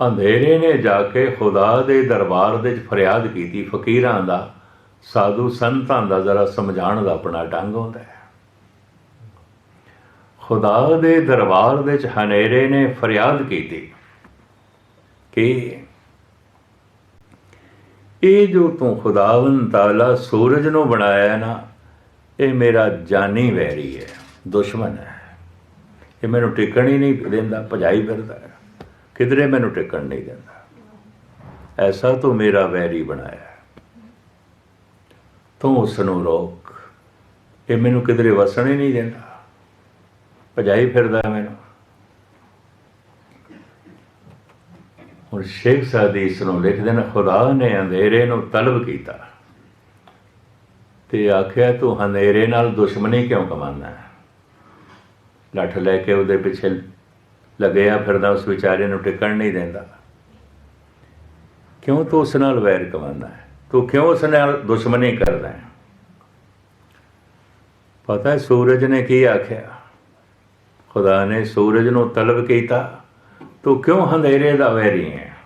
ਅੰਧੇਰੇ ਨੇ ਜਾ ਕੇ ਖੁਦਾ ਦੇ ਦਰਬਾਰ ਦੇ ਵਿੱਚ ਫਰਿਆਦ ਕੀਤੀ, ਫਕੀਰਾਂ ਦਾ, ਸਾਧੂ ਸੰਤਾਂ ਦਾ ਜ਼ਰਾ ਸਮਝਾਉਣ ਦਾ ਆਪਣਾ ਢੰਗ ਹੁੰਦਾ ਹੈ। ਖੁਦਾ ਦੇ ਦਰਬਾਰ ਦੇ ਵਿੱਚ ਹਨੇਰੇ ਨੇ ਫਰਿਆਦ ਕੀਤੀ ਕਿ ਇਹ ਜੋ ਤੂੰ ਖੁਦਾਵੰ ਤਾਲਾ ਸੂਰਜ ਨੂੰ ਬਣਾਇਆ ਨਾ, ਇਹ ਮੇਰਾ ਜਾਨੀ ਵੈਰੀ ਹੈ, ਦੁਸ਼ਮਣ ਹੈ। ਇਹ ਮੈਨੂੰ ਟਿਕਣ ਹੀ ਨਹੀਂ ਦਿੰਦਾ, ਭਜਾਈ ਫਿਰਦਾ ਹੈ। ਕਿਧਰੇ ਮੈਨੂੰ ਟਿਕਣ ਨਹੀਂ ਦਿੰਦਾ। ਐਸਾ ਤੂੰ ਮੇਰਾ ਵੈਰੀ ਬਣਾਇਆ ਤੂੰ ਉਸ ਨੂੰ ਰੋਕ। ਇਹ ਮੈਨੂੰ ਕਿਧਰੇ ਵਸਣ ਹੀ ਨਹੀਂ ਦਿੰਦਾ। ਭਜਾਈ ਫਿਰਦਾ ਮੈਨੂੰ। ਹੁਣ ਸ਼ੇਖ ਸਾਦੀ ਇਸ ਨੂੰ ਲਿਖਦੇ ਨੇ ਖੁਦਾ ਨੇ ਅੰਧੇਰੇ ਨੂੰ ਤਲਬ ਕੀਤਾ। ਤੇ ਆਖਿਆ, ਤੂੰ ਹਨੇਰੇ ਨਾਲ ਦੁਸ਼ਮਣੀ ਕਿਉਂ ਕਮਾਨਾ ਹੈ? ਲੱਠ ਲੈ ਕੇ ਉਹਦੇ ਪਿੱਛੇ ਲੱਗਿਆ ਫਿਰਦਾ ਉਸ ਵਿਚਾਰੇ ਨੂੰ ਟਿਕਣ ਨਹੀਂ ਦਿੰਦਾ। ਕਿਉਂ ਤੂੰ ਉਸ ਨਾਲ ਵੈਰ ਕਮਾਉਂਦਾ ਹੈ? ਤੂੰ ਕਿਉਂ ਉਸ ਨਾਲ ਦੁਸ਼ਮਣੀ ਕਰਦਾ ਹੈ? ਪਤਾ ਹੈ ਸੂਰਜ ਨੇ ਕੀ ਆਖਿਆ? ਖੁਦਾ ਨੇ ਸੂਰਜ ਨੂੰ ਤਲਬ ਕੀਤਾ। ਤੂੰ ਕਿਉਂ ਹਨੇਰੇ ਦਾ ਵੈਰੀ ਹੈ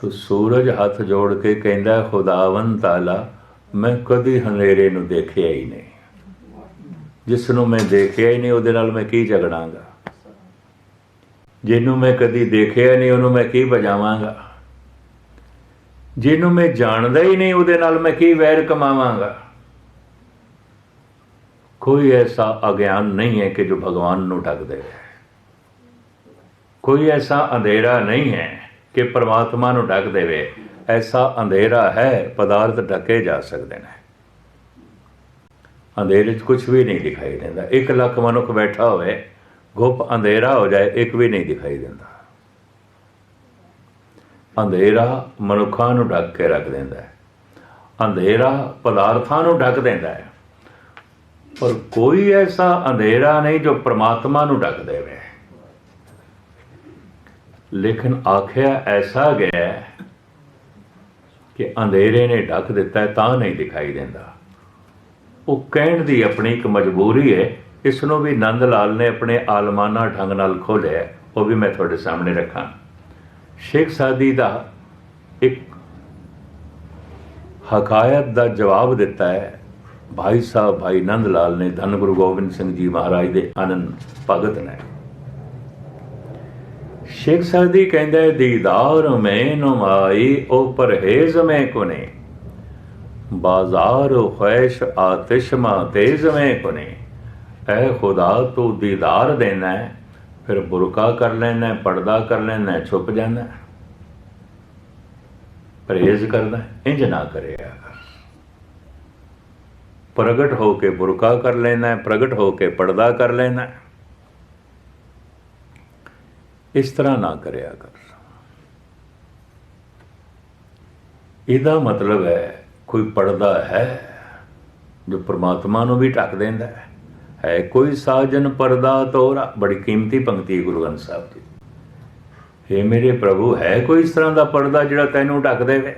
ਤੂੰ ਸੂਰਜ ਹੱਥ ਜੋੜ ਕੇ ਕਹਿੰਦਾ ਖੁਦਾਵੰ ਤਾਲਾ, ਮੈਂ ਕਦੀ ਹਨੇਰੇ ਨੂੰ ਦੇਖਿਆ ਹੀ ਨਹੀਂ। ਜਿਸ ਨੂੰ ਮੈਂ ਦੇਖਿਆ ਹੀ ਨਹੀਂ, ਉਹਦੇ ਨਾਲ ਮੈਂ ਕੀ ਝਗੜਾਂਗਾ? ਜਿਹਨੂੰ ਮੈਂ ਕਦੀ ਦੇਖਿਆ ਨਹੀਂ, ਉਹਨੂੰ ਮੈਂ ਕੀ ਬਜਾਵਾਂਗਾ ਜਿਹਨੂੰ ਮੈਂ ਜਾਣਦਾ ਹੀ ਨਹੀਂ, ਉਹਦੇ ਨਾਲ ਮੈਂ ਕੀ ਵੈਰ ਕਮਾਵਾਂਗਾ? ਕੋਈ ਐਸਾ ਅਗਿਆਨ ਨਹੀਂ ਹੈ ਕਿ ਜੋ ਭਗਵਾਨ ਨੂੰ ਢੱਕ ਦੇਵੇ ਕੋਈ ਐਸਾ ਅੰਧੇਰਾ ਨਹੀਂ ਹੈ ਕਿ ਪਰਮਾਤਮਾ ਨੂੰ ਢੱਕ ਦੇਵੇ। ਐਸਾ ਅੰਧੇਰਾ ਹੈ, ਪਦਾਰਥ ਢੱਕੇ ਜਾ ਸਕਦੇ ਨੇ। ਅੰਧੇਰੇ 'ਚ ਕੁਝ ਵੀ ਨਹੀਂ ਦਿਖਾਈ ਦਿੰਦਾ। 1 ਲੱਖ ਮਨੁੱਖ ਬੈਠਾ ਹੋਵੇ, ਗੁੱਪ ਅੰਧੇਰਾ ਹੋ ਜਾਏ, ਇੱਕ ਵੀ ਨਹੀਂ ਦਿਖਾਈ ਦਿੰਦਾ। ਅੰਧੇਰਾ ਮਨੁੱਖਾਂ ਨੂੰ ਢੱਕ ਕੇ ਰੱਖ ਦਿੰਦਾ ਹੈ। ਅੰਧੇਰਾ ਪਦਾਰਥਾਂ ਨੂੰ ਢੱਕ ਦਿੰਦਾ ਹੈ। ਪਰ ਕੋਈ ਐਸਾ ਅੰਧੇਰਾ ਨਹੀਂ ਜੋ ਪ੍ਰਮਾਤਮਾ ਨੂੰ ਢੱਕ ਦੇਵੇ। ਲੇਕਿਨ ਆਖਿਆ ਐਸਾ ਗਿਆ ਕਿ ਅੰਧੇਰੇ ਨੇ ਢੱਕ ਦਿੱਤਾ ਤਾਂ ਨਹੀਂ ਦਿਖਾਈ ਦਿੰਦਾ। ਉਹ ਕਹਿਣ ਦੀ ਆਪਣੀ ਇੱਕ ਮਜਬੂਰੀ ਹੈ ਇਸ ਨੂੰ ਵੀ ਨੰਦ ਲਾਲ ਨੇ ਆਪਣੇ ਆਲਮਾਨਾ ਢੰਗ ਨਾਲ ਖੋਲ੍ਹਿਆ, ਉਹ ਵੀ ਮੈਂ ਤੁਹਾਡੇ ਸਾਹਮਣੇ ਰੱਖਾਂ। ਸ਼ੇਖ ਸਾਦੀ ਦਾ ਇੱਕ ਹਕਾਇਤ ਦਾ ਜਵਾਬ ਦਿੱਤਾ ਹੈ, ਭਾਈ ਸਾਹਿਬ, ਭਾਈ ਨੰਦ ਲਾਲ ਨੇ ਧੰਨ ਗੁਰੂ ਗੋਬਿੰਦ ਸਿੰਘ ਜੀ ਮਹਾਰਾਜ ਦੇ ਆਨੰਦ ਭਗਤ ਨੇ। ਸ਼ੇਖ ਸਾਦੀ ਕਹਿੰਦਾ ਹੈ, ਦੀਦਾਰ ਮੈਂ ਨੁਮਾਈ ਉਹ ਪਰਹੇਜ਼ ਮੈਂ ਕੋਨੇ। ਬਾਜ਼ਾਰ ਖੈਸ਼ ਆਤਿਸ਼ਮਾ ਮਾ ਤੇਜ਼ ਐ ਖੁਦਾ ਤੂੰ ਦੀਦਾਰ ਦੇਣਾ ਹੈ ਫਿਰ ਬੁਰਕਾ ਕਰ ਲੈਣਾ ਹੈ, ਪਰਦਾ ਕਰ ਲੈਣਾ ਹੈ, ਛੁਪ ਜਾਣਾ ਪਰਹੇਜ਼ ਕਰਦਾ ਹੈ, ਇੰਜ ਨਾ ਕਰਿਆ ਕਰ। ਪ੍ਰਗਟ ਹੋ ਕੇ ਬੁਰਕਾ ਕਰ ਲੈਣਾ ਪ੍ਰਗਟ ਹੋ ਕੇ ਪਰਦਾ ਕਰ ਲੈਣਾ ਇਸ ਤਰ੍ਹਾਂ ਨਾ ਕਰਿਆ ਕਰ। ਇਹਦਾ ਮਤਲਬ ਹੈ ਕੋਈ ਪਰਦਾ ਹੈ ਜੋ ਪ੍ਰਮਾਤਮਾ ਨੂੰ ਵੀ ਢੱਕ ਦਿੰਦਾ ਹੈ। ਹੈ ਕੋਈ ਸਾਜਨ ਪਰਦਾ ਤੋਰਾ। ਬੜੀ ਕੀਮਤੀ ਪੰਕਤੀ ਹੈ ਗੁਰੂ ਗ੍ਰੰਥ ਸਾਹਿਬ ਦੀ। हे ਮੇਰੇ ਪ੍ਰਭੂ, ਹੈ ਕੋਈ ਇਸ ਤਰ੍ਹਾਂ ਦਾ ਪਰਦਾ ਜਿਹੜਾ ਤੈਨੂੰ ਢੱਕ ਦੇਵੇ?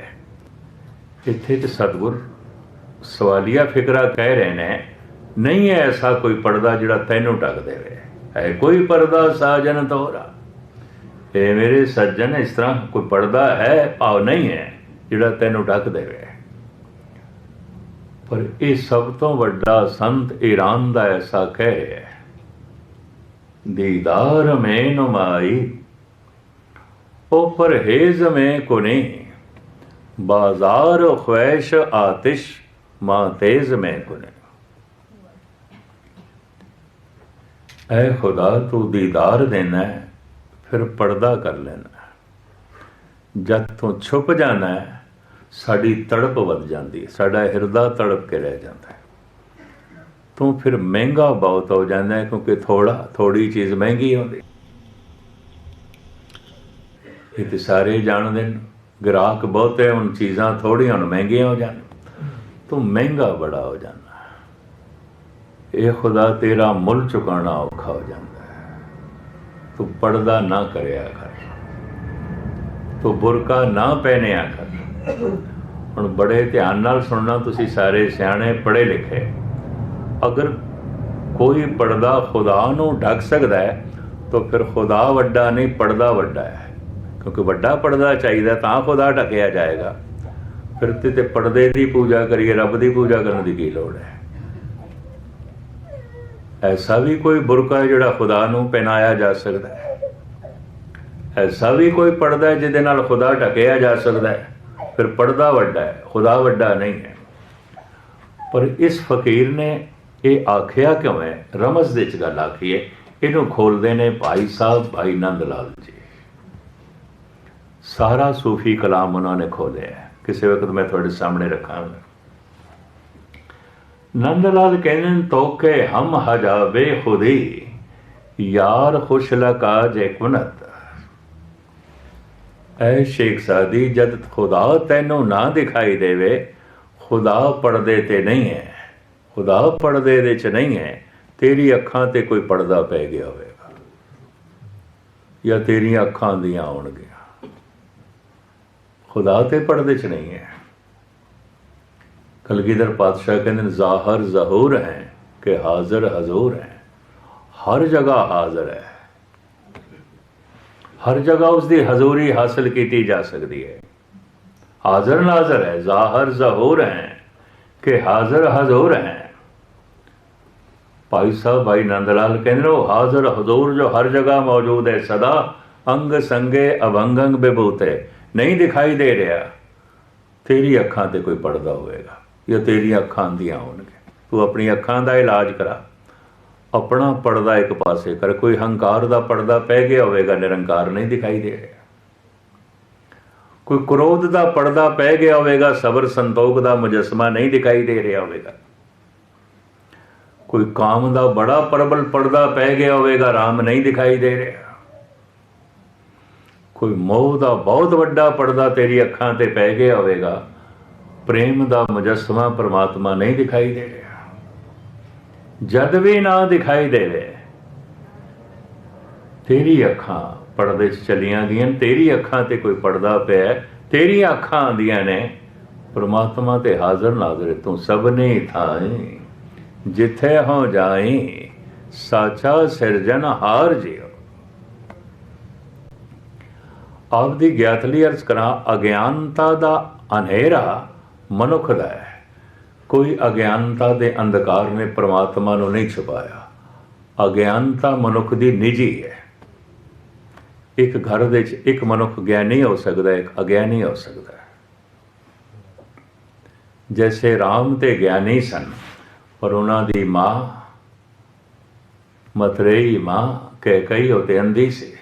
ਇੱਥੇ ਤੇ ਸਤਿਗੁਰ ਸਵਾਲੀਆ ਫਿਕਰਾ ਕਹਿ ਰਹੇ ਨੇ, ਨਹੀਂ ਹੈ ਐਸਾ ਕੋਈ ਪਰਦਾ ਜਿਹੜਾ ਤੈਨੂੰ ਢੱਕ ਦੇਵੇ। ਹੈ ਕੋਈ ਪਰਦਾ ਸਾਜਨ ਤੋਰਾ। ਇਹ ਮੇਰੇ ਸੱਜਣ, ਇਸ ਤਰ੍ਹਾਂ ਕੋਈ ਪਰਦਾ ਹੈ? ਭਾਵ ਨਹੀਂ ਹੈ ਜਿਹੜਾ ਤੈਨੂੰ ਢੱਕ ਦੇਵੇ। ਪਰ ਇਹ ਸਭ ਤੋਂ ਵੱਡਾ ਸੰਤ ਈਰਾਨ ਦਾ ਐਸਾ ਕਹਿ ਦੀਦਾਰ ਮੈਂ ਨੁਮਾਈ, ਉਹ ਪਰਹੇਜ਼ ਮੈਂ ਕੁਨੇ, ਬਾਜ਼ਾਰ ਖਵੈਸ਼ ਆਤਿਸ਼, ਮਾਂ ਤੇਜ਼ ਮੈਂ ਕੁਨੇ। ਐ ਖੁਦਾ ਤੂੰ ਦੀਦਾਰ ਦੇਣਾ ਹੈ, ਫਿਰ ਪਰਦਾ ਕਰ ਲੈਣਾ ਜਦ ਤੂੰ ਛੁਪ ਜਾਣਾ ਹੈ ਸਾਡੀ ਤੜਪ ਵੱਧ ਜਾਂਦੀ ਹੈ, ਸਾਡਾ ਹਿਰਦਾ ਤੜਪ ਕੇ ਰਹਿ ਜਾਂਦਾ ਹੈ। ਤੂੰ ਫਿਰ ਮਹਿੰਗਾ ਬਹੁਤ ਹੋ ਜਾਂਦਾ ਹੈ ਕਿਉਂਕਿ ਥੋੜਾ ਥੋੜੀ ਚੀਜ਼ ਮਹਿੰਗੀ ਹੁੰਦੀ ਇਹ ਤੇ ਸਾਰੇ ਜਾਣਦੇ ਨੇ, ਗ੍ਰਾਹਕ ਬਹੁਤੇ ਹੁਣ ਚੀਜ਼ਾਂ ਥੋੜੀਆਂ ਹੁਣ ਮਹਿੰਗੀਆਂ ਹੋ ਜਾਣ, ਤੂੰ ਮਹਿੰਗਾ ਬੜਾ ਹੋ ਜਾਂਦਾ ਇਹ ਖੁਦਾ ਤੇਰਾ ਮੁੱਲ ਚੁਕਾਣਾ ਔਖਾ ਹੋ ਜਾਂਦਾ ਹੈ। ਤੂੰ ਪਰਦਾ ਨਾ ਕਰਿਆ ਕਰ, ਤੂੰ ਬੁਰਕਾ ਨਾ ਪਹਿਨਿਆ ਕਰ। ਹੁਣ ਬੜੇ ਧਿਆਨ ਨਾਲ ਸੁਣਨਾ, ਤੁਸੀਂ ਸਾਰੇ ਸਿਆਣੇ ਪੜ੍ਹੇ ਲਿਖੇ। ਅਗਰ ਕੋਈ ਪਰਦਾ ਖੁਦਾ ਨੂੰ ਢੱਕ ਸਕਦਾ ਹੈ, ਤਾਂ ਫਿਰ ਖੁਦਾ ਵੱਡਾ ਨਹੀਂ ਪਰਦਾ ਵੱਡਾ ਹੈ। ਕਿਉਂਕਿ ਵੱਡਾ ਪਰਦਾ ਚਾਹੀਦਾ, ਤਾਂ ਖੁਦਾ ਢਕਿਆ ਜਾਏਗਾ। ਫਿਰ ਤੇ ਤੇ ਪਰਦੇ ਦੀ ਪੂਜਾ ਕਰੀਏ, ਰੱਬ ਦੀ ਪੂਜਾ ਕਰਨ ਦੀ ਕੀ ਲੋੜ ਹੈ? ਐਸਾ ਵੀ ਕੋਈ ਬੁਰਕਾ ਹੈ ਜਿਹੜਾ ਖੁਦਾ ਨੂੰ ਪਹਿਨਾਇਆ ਜਾ ਸਕਦਾ ਹੈ। ਐਸਾ ਵੀ ਕੋਈ ਪਰਦਾ ਹੈ ਜਿਹਦੇ ਨਾਲ ਖੁਦਾ ਢਕਿਆ ਜਾ ਸਕਦਾ ਹੈ। ਫਿਰ ਪਰਦਾ ਵੱਡਾ ਹੈ, ਖੁਦਾ ਵੱਡਾ ਨਹੀਂ ਹੈ। ਪਰ ਇਸ ਫਕੀਰ ਨੇ ਇਹ ਆਖਿਆ ਕਿਉਂ ਹੈ? ਰਮਜ਼ ਦੇ ਚ ਗੱਲ ਆਖੀ ਹੈ, ਇਹਨੂੰ ਖੋਲਦੇ ਨੇ ਭਾਈ ਸਾਹਿਬ, ਭਾਈ ਨੰਦ ਲਾਲ ਜੀ। ਸਾਰਾ ਸੂਫੀ ਕਲਾਮ ਉਹਨਾਂ ਨੇ ਖੋਲਿਆ ਕਿਸੇ ਵਕਤ ਮੈਂ ਤੁਹਾਡੇ ਸਾਹਮਣੇ ਰੱਖਾਂਗਾ। ਨੰਦ ਲਾਲ ਕਹਿੰਦੇ ਨੇ, ਤੋਕੇ ਹਮ ਹਜਾਵੇ ਖੁਦੀ, ਯਾਰ ਖੁਸ਼ ਲਕਾ ਜੇ ਕੁਨਤ। ਐ ਸ਼ੇਖ ਸਾਦੀ, ਜਦ ਖੁਦਾ ਤੈਨੂੰ ਨਾ ਦਿਖਾਈ ਦੇਵੇ, ਖੁਦਾ ਪਰਦੇ ਤੇ ਨਹੀਂ ਹੈ ਖੁਦਾ ਪਰਦੇ ਦੇ ਚ ਨਹੀਂ ਹੈ ਤੇਰੀ ਅੱਖਾਂ ਤੇ ਕੋਈ ਪਰਦਾ ਪੈ ਗਿਆ ਹੋਵੇਗਾ। ਜਾਂ ਤੇਰੀਆਂ ਅੱਖਾਂ ਦੀਆਂ ਆਉਣਗੀਆਂ। ਖੁਦਾ ਤੇ ਪਰਦੇ ਚ ਨਹੀਂ ਹੈ ਕਲਗੀਧਰ ਪਾਤਸ਼ਾਹ ਕਹਿੰਦੇ ਨੇ, ਜ਼ਾਹਰ ਜ਼ਹੂਰ ਹੈ ਕਿ ਹਾਜ਼ਰ ਹਜ਼ੂਰ ਹੈ। ਹਰ ਜਗ੍ਹਾ ਹਾਜ਼ਰ ਹੈ। ਹਰ ਜਗ੍ਹਾ ਉਸ ਦੀ ਹਜ਼ੂਰੀ ਹਾਸਲ ਕੀਤੀ ਜਾ ਸਕਦੀ ਹੈ। ਹਾਜ਼ਰ ਨਾਜ਼ਰ ਹੈ, ਜ਼ਾਹਰ ਜ਼ਹੂਰ ਹੈ ਕਿ ਹਾਜ਼ਰ ਹਜ਼ੂਰ ਹੈ। ਭਾਈ ਸਾਹਿਬ, ਭਾਈ ਨੰਦ ਲਾਲ ਕਹਿੰਦੇ ਨੇ, ਉਹ ਹਾਜ਼ਰ ਹਜ਼ੂਰ ਜੋ ਹਰ ਜਗ੍ਹਾ ਮੌਜੂਦ ਹੈ, ਸਦਾ ਅੰਗ ਸੰਗੇ ਅਵੰਗੰਗ ਹੈ ਨਹੀਂ ਦਿਖਾਈ ਦੇ ਰਿਹਾ। ਤੇਰੀ ਅੱਖਾਂ ਤੇ ਕੋਈ ਪਰਦਾ ਹੋਵੇਗਾ ਜਾਂ ਤੇਰੀਆਂ ਅੱਖਾਂ ਦੀਆਂ ਹੋਣਗੇ ਤੂੰ ਆਪਣੀ ਅੱਖਾਂ ਦਾ ਇਲਾਜ ਕਰਾ। ਆਪਣਾ ਪਰਦਾ ਇੱਕ ਪਾਸੇ ਕਰ, ਕੋਈ ਹੰਕਾਰ ਦਾ ਪਰਦਾ ਪੈ ਗਿਆ ਹੋਵੇਗਾ, ਨਿਰੰਕਾਰ ਨਹੀਂ ਦਿਖਾਈ ਦੇ ਰਿਹਾ। ਕੋਈ ਕ੍ਰੋਧ ਦਾ ਪਰਦਾ ਪੈ ਗਿਆ ਹੋਵੇਗਾ, ਸਬਰ ਸੰਤੋਖ ਦਾ ਮੁਜਸਮਾ ਨਹੀਂ ਦਿਖਾਈ ਦੇ ਰਿਹਾ ਹੋਵੇਗਾ। ਕੋਈ ਕਾਮ ਦਾ ਬੜਾ ਪ੍ਰਬਲ ਪਰਦਾ ਪੈ ਗਿਆ ਹੋਵੇਗਾ, ਰਾਮ ਨਹੀਂ ਦਿਖਾਈ ਦੇ ਰਿਹਾ। ਕੋਈ ਮੋਹ ਦਾ ਬਹੁਤ ਵੱਡਾ ਪਰਦਾ ਤੇਰੀ ਅੱਖਾਂ ਤੇ ਪੈ ਗਿਆ ਹੋਵੇਗਾ, ਪ੍ਰੇਮ ਦਾ ਮੁਜਸਮਾ ਪਰਮਾਤਮਾ ਨਹੀਂ ਦਿਖਾਈ ਦੇ ਰਿਹਾ। ਜਦ ਵੀ ਨਾ ਦਿਖਾਈ ਦੇਵੇ ਤੇਰੀ ਅੱਖਾਂ ਪਰਦੇ 'ਚ ਚਲੀਆਂ ਗਈਆਂ ਤੇਰੀ ਅੱਖਾਂ ਤੇ ਕੋਈ ਪਰਦਾ ਪਿਆ ਹੈ, ਤੇਰੀਆਂ ਅੱਖਾਂ ਆਂਦੀਆਂ ਨੇ ਪ੍ਰਮਾਤਮਾ ਤੇ ਹਾਜ਼ਰ ਨਾਜ਼ਰ ਤੂੰ ਤੂੰ ਸਭਨੇ ਥਾਈ ਜਿੱਥੇ ਹੋ ਜਾਈ ਸਾਚਾ ਸਿਰਜਨ ਹਾਰ ਜਿਓ ਆਪ ਦੀ ਗਿਆਤ ਲਈ ਅਰਜ਼ ਕਰਾਂ ਅਗਿਆਨਤਾ ਦਾ ਹਨੇਰਾ ਮਨੁੱਖ ਦਾ ਹੈ। ਕੋਈ ਅਗਿਆਨਤਾ ਦੇ ਅੰਧਕਾਰ ਨੇ ਪ੍ਰਮਾਤਮਾ ਨੂੰ ਨਹੀਂ ਛੁਪਾਇਆ। ਅਗਿਆਨਤਾ ਮਨੁੱਖ ਦੀ ਨਿੱਜੀ ਹੈ। ਇੱਕ ਘਰ ਦੇ ਵਿੱਚ ਇੱਕ ਮਨੁੱਖ ਗਿਆਨੀ ਹੋ ਸਕਦਾ ਹੈ ਇੱਕ ਅਗਿਆਨੀ ਹੋ ਸਕਦਾ ਹੈ। ਜੈਸੇ ਰਾਮ ਤੇ ਗਿਆਨੀ ਸਨ, ਪਰ ਉਹਨਾਂ ਦੀ ਮਾਂ ਮਤਰੇਈ ਮਾਂ ਕਹਿ ਕਈ ਹੋਤੇ ਅੰਧੀ ਸੀ।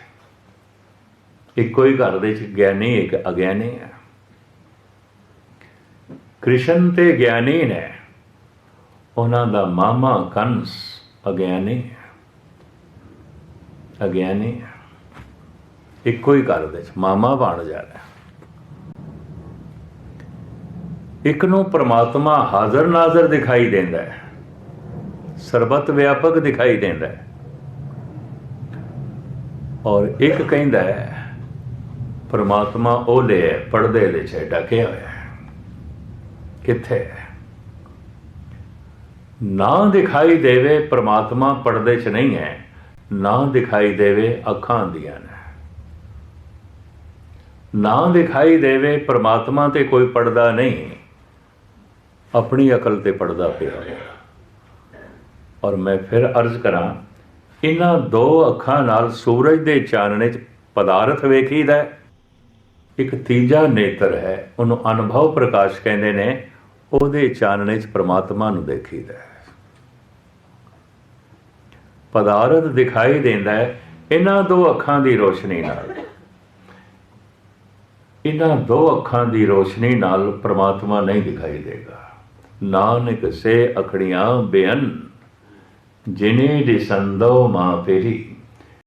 ਇੱਕੋ ਹੀ ਘਰ ਦੇ ਵਿੱਚ ਗਿਆਨੀ, ਇੱਕ ਅਗਿਆਨੀ ਹੈ। ਕ੍ਰਿਸ਼ਨ ਤੇ ਗਿਆਨੀ ਨੇ। ਉਹਨਾਂ ਦਾ ਮਾਮਾ ਕੰਸ ਅਗਿਆਨੀ ਅਗਿਆਨੀ ਇੱਕੋ ਹੀ ਘਰ ਦੇ ਮਾਮਾ ਬਣ ਜਾਣਾ ਇੱਕ ਨੂੰ ਪ੍ਰਮਾਤਮਾ ਹਾਜ਼ਰ ਨਾਜ਼ਰ ਦਿਖਾਈ ਦਿੰਦਾ ਹੈ। ਸਰਬਤ ਵਿਆਪਕ ਦਿਖਾਈ ਦਿੰਦਾ ਹੈ। ਔਰ ਇੱਕ ਕਹਿੰਦਾ ਹੈ, ਪ੍ਰਮਾਤਮਾ ਉਹ ਹੈ ਪਰਦੇ ਦੇ ਛੇ ਢਕਿਆ ਹੋਇਆ ਕਿੱਥੇ ਹੈ? ਨਾ ਦਿਖਾਈ ਦੇਵੇ ਪ੍ਰਮਾਤਮਾ ਪਰਦੇ 'ਚ ਨਹੀਂ ਹੈ, ਨਾ ਦਿਖਾਈ ਦੇਵੇ ਅੱਖਾਂ ਦੀਆਂ ਨੇ। ਨਾ ਦਿਖਾਈ ਦੇਵੇ ਪ੍ਰਮਾਤਮਾ ਤੇ ਕੋਈ ਪਰਦਾ ਨਹੀਂ, ਆਪਣੀ ਅਕਲ ਤੇ ਪਰਦਾ ਪਿਆ ਹੋਇਆ। ਔਰ ਮੈਂ ਫਿਰ ਅਰਜ਼ ਕਰਾਂ ਇਹਨਾਂ ਦੋ ਅੱਖਾਂ ਨਾਲ ਸੂਰਜ ਦੇ ਚਾਨਣੇ 'ਚ ਪਦਾਰਥ ਵੇਖੀਦਾ ਹੈ। ਇੱਕ ਤੀਜਾ ਨੇਤਰ ਹੈ, ਉਹਨੂੰ ਅਨੁਭਵ ਪ੍ਰਕਾਸ਼ ਕਹਿੰਦੇ ਨੇ ਉਹਦੇ ਚਾਨਣੇ 'ਚ ਪ੍ਰਮਾਤਮਾ ਨੂੰ ਦੇਖੀਦਾ ਹੈ। ਪਦਾਰਥ ਦਿਖਾਈ ਦਿੰਦਾ ਹੈ ਇਹਨਾਂ ਦੋ ਅੱਖਾਂ ਦੀ ਰੋਸ਼ਨੀ ਨਾਲ। ਇਹਨਾਂ ਦੋ ਅੱਖਾਂ ਦੀ ਰੋਸ਼ਨੀ ਨਾਲ ਪ੍ਰਮਾਤਮਾ ਨਹੀਂ ਦਿਖਾਈ ਦੇਗਾ। ਨਾਨਕ ਸੇ ਅਖੜੀਆਂ ਬੇਅਨ ਜਿਨੇ ਦਿਸੰਦੋ ਮਾਂ ਪੇਰੀ